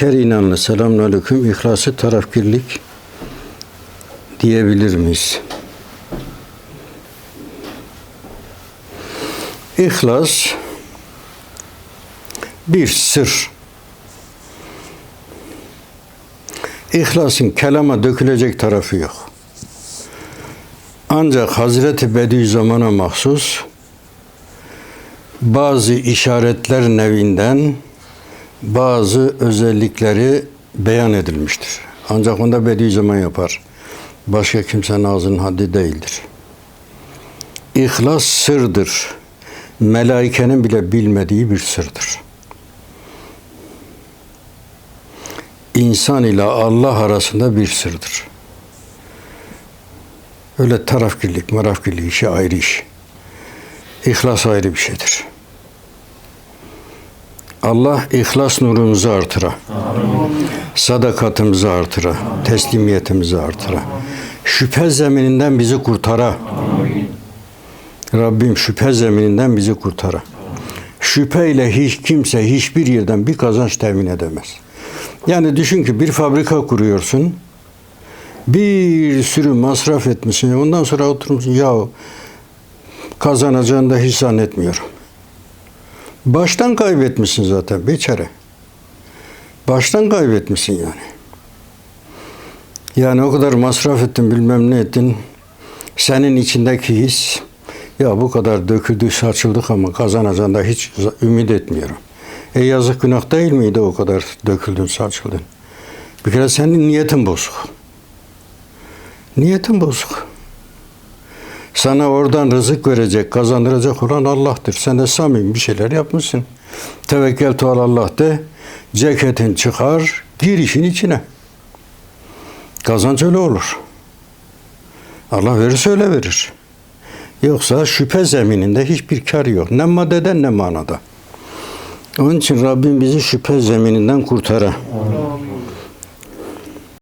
İlker İnanlı selamünaleyküm. İhlası tarafkirlik diyebilir miyiz? İhlas bir sır. İhlasın kelama dökülecek tarafı yok. Ancak Hazreti Bediüzzaman'a mahsus bazı işaretler nevinden bazı özellikleri beyan edilmiştir. Ancak onda Bediüzzaman yapar. Başka kimsenin ağzının haddi değildir. İhlas sırdır. Melaikenin bile bilmediği bir sırdır. İnsan ile Allah arasında bir sırdır. Öyle tarafkirlik, marafkirlik işi ayrı iş. İhlas ayrı bir şeydir. Allah ihlas nurumuzu artıra. Sadakatimizi artıra. Teslimiyetimizi artıra. Şüphe zemininden bizi kurtara. Rabbim şüphe zemininden bizi kurtara. Şüpheyle hiç kimse hiçbir yerden bir kazanç temin edemez. Yani düşün ki bir fabrika kuruyorsun. Bir sürü masraf etmişsin. Ondan sonra oturmuşsun. Ya kazanacağını da hiç zannetmiyorum. Baştan kaybetmişsin zaten beçare. Baştan kaybetmişsin yani. Yani o kadar masraf ettin bilmem ne ettin. Senin içindeki his ya bu kadar döküldük saçıldık ama kazanacağını da hiç ümit etmiyorum. E yazık günah değil miydi o kadar döküldün saçıldın? Bir kere senin niyetin bozuk. Niyetin bozuk. Sana oradan rızık verecek, kazandıracak olan Allah'tır. Sen de samimi bir şeyler yapmışsın. Tevekkel tu Allah de, ceketin çıkar, gir işin içine. Kazanç öyle olur. Allah verirse öyle verir. Yoksa şüphe zemininde hiçbir kar yok. Ne maddeden ne manada. Onun için Rabbim bizi şüphe zemininden kurtara.